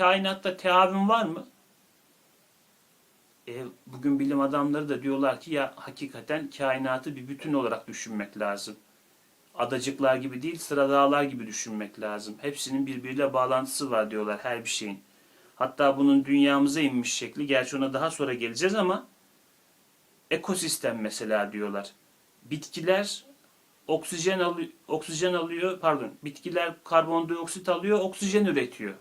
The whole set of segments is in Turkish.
kainatta teavün var mı? E, bugün bilim adamları da diyorlar ki ya hakikaten kainatı bir bütün olarak düşünmek lazım. Adacıklar gibi değil, sıra dağlar gibi düşünmek lazım. Hepsinin birbiriyle bağlantısı var diyorlar her bir şeyin. Hatta bunun dünyamıza inmiş şekli, gerçi ona daha sonra geleceğiz ama ekosistem mesela diyorlar. Bitkiler oksijen alıyor, oksijen alıyor, pardon, bitkiler karbondioksit alıyor, oksijen üretiyor.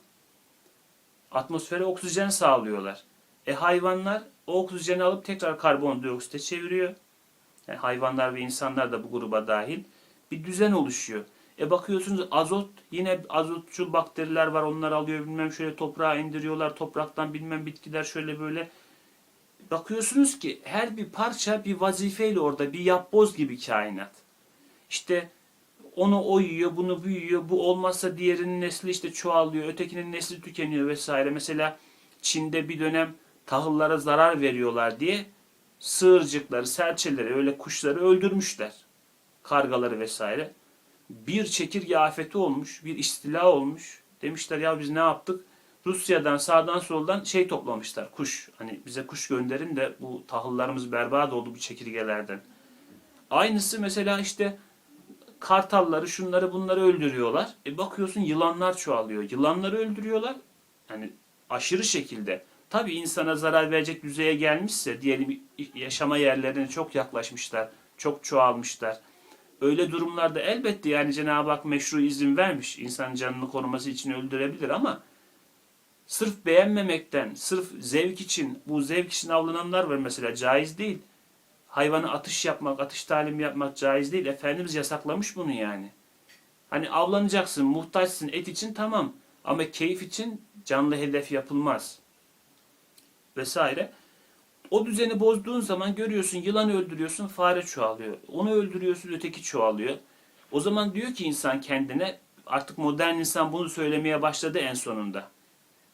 Atmosfere oksijen sağlıyorlar. E hayvanlar o oksijeni alıp tekrar karbondioksite çeviriyor. Yani hayvanlar ve insanlar da bu gruba dahil. Bir düzen oluşuyor. E bakıyorsunuz azot yine azotçul bakteriler var onlar alıyor bilmem şöyle toprağa indiriyorlar topraktan bilmem bitkiler şöyle böyle. Bakıyorsunuz ki her bir parça bir vazifeyle orada bir yapboz gibi kainat. İşte onu o yiyor, bunu bu yiyor, bu olmazsa diğerinin nesli işte çoğalıyor, ötekinin nesli tükeniyor vesaire. Mesela Çin'de bir dönem tahıllara zarar veriyorlar diye sığırcıkları, serçeleri, öyle kuşları öldürmüşler. Kargaları vesaire. Bir çekirge afeti olmuş, bir istila olmuş. Demişler ya biz ne yaptık? Rusya'dan sağdan soldan şey toplamışlar, kuş. Hani bize kuş gönderin de bu tahıllarımız berbat oldu bu çekirgelerden. Aynısı mesela işte kartalları, şunları bunları öldürüyorlar. E bakıyorsun yılanlar çoğalıyor. Yılanları öldürüyorlar. Yani aşırı şekilde. Tabii insana zarar verecek düzeye gelmişse diyelim yaşama yerlerine çok yaklaşmışlar, çok çoğalmışlar. Öyle durumlarda elbette yani Cenab-ı Hak meşru izin vermiş. İnsanın canını koruması için öldürebilir ama sırf beğenmemekten, sırf zevk için, bu zevk için avlananlar var mesela caiz değil. Hayvana atış yapmak, atış talimi yapmak caiz değil. Efendimiz yasaklamış bunu yani. Hani avlanacaksın, muhtaçsın et için tamam. Ama keyif için canlı hedef yapılmaz. Vesaire. O düzeni bozduğun zaman görüyorsun yılan öldürüyorsun fare çoğalıyor. Onu öldürüyorsun öteki çoğalıyor. O zaman diyor ki insan kendine artık modern insan bunu söylemeye başladı en sonunda.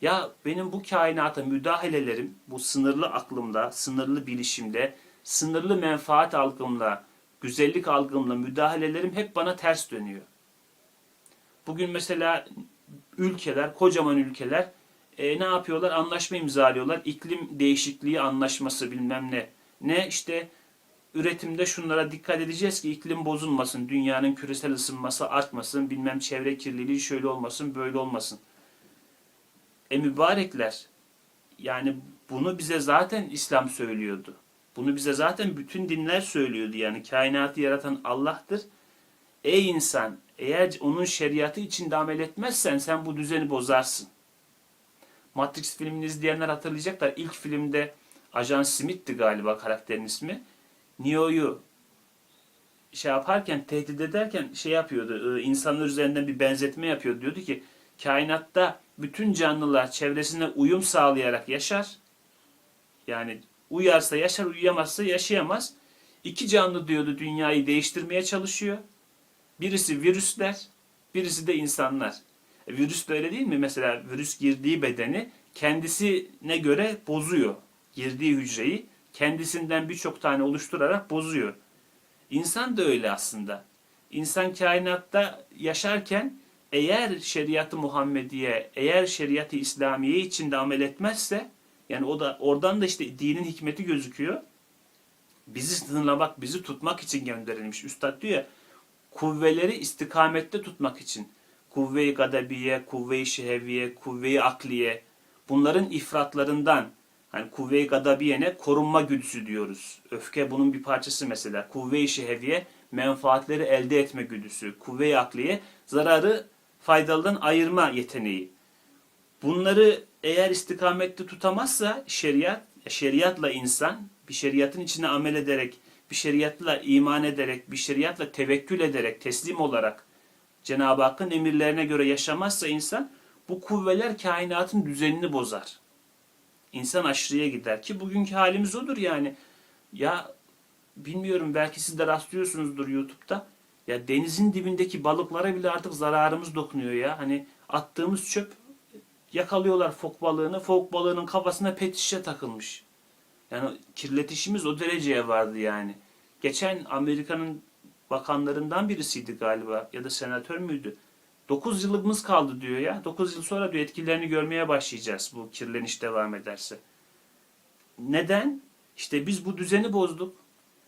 Ya benim bu kainata müdahalelerim bu sınırlı aklımda, sınırlı bilişimde, sınırlı menfaat algımla, güzellik algımla müdahalelerim hep bana ters dönüyor. Bugün mesela ülkeler, kocaman ülkeler e, ne yapıyorlar? Anlaşma imzalıyorlar. İklim değişikliği anlaşması bilmem ne. Ne işte üretimde şunlara dikkat edeceğiz ki iklim bozulmasın, dünyanın küresel ısınması artmasın, bilmem çevre kirliliği şöyle olmasın, böyle olmasın. E mübarekler, yani bunu bize zaten İslam söylüyordu. Bunu bize zaten bütün dinler söylüyordu. Yani kainatı yaratan Allah'tır. Ey insan, eğer onun şeriatı içinde amel etmezsen sen bu düzeni bozarsın. Matrix filmini izleyenler hatırlayacaklar. İlk filmde Ajan Smith'ti galiba karakterin ismi. Neo'yu şey yaparken, tehdit ederken şey yapıyordu. insanlar üzerinden bir benzetme yapıyordu. Diyordu ki kainatta bütün canlılar çevresine uyum sağlayarak yaşar. Yani uyarsa yaşar, uyuyamazsa yaşayamaz. İki canlı diyordu dünyayı değiştirmeye çalışıyor. Birisi virüsler, birisi de insanlar. E, virüs de öyle değil mi? Mesela virüs girdiği bedeni kendisine göre bozuyor. Girdiği hücreyi kendisinden birçok tane oluşturarak bozuyor. İnsan da öyle aslında. İnsan kainatta yaşarken eğer şeriatı Muhammediye, eğer şeriatı İslamiye içinde amel etmezse, yani o da oradan da işte dinin hikmeti gözüküyor. Bizi sınırlamak, bizi tutmak için gönderilmiş. Üstad diyor ya, kuvveleri istikamette tutmak için. Kuvve-i gadabiye, kuvve-i şeheviye, kuvve-i akliye. Bunların ifratlarından, hani kuvve-i gadabiye? Korunma güdüsü diyoruz. Öfke bunun bir parçası mesela. Kuvve-i şeheviye, menfaatleri elde etme güdüsü. Kuvve-i akliye, zararı faydalıdan ayırma yeteneği. Bunları eğer istikamette tutamazsa şeriat, şeriatla insan bir şeriatın içine amel ederek, bir şeriatla iman ederek, bir şeriatla tevekkül ederek, teslim olarak Cenab-ı Hakk'ın emirlerine göre yaşamazsa insan bu kuvveler kainatın düzenini bozar. İnsan aşırıya gider ki bugünkü halimiz odur yani. Ya bilmiyorum belki siz de rastlıyorsunuzdur YouTube'da. Ya denizin dibindeki balıklara bile artık zararımız dokunuyor ya. Hani attığımız çöp yakalıyorlar fok balığını. Fok balığının kafasına pet şişe takılmış. Yani kirletişimiz o dereceye vardı yani. Geçen Amerika'nın bakanlarından birisiydi galiba ya da senatör müydü? 9 yılımız kaldı diyor ya. 9 yıl sonra diyor etkilerini görmeye başlayacağız bu kirleniş devam ederse. Neden? İşte biz bu düzeni bozduk.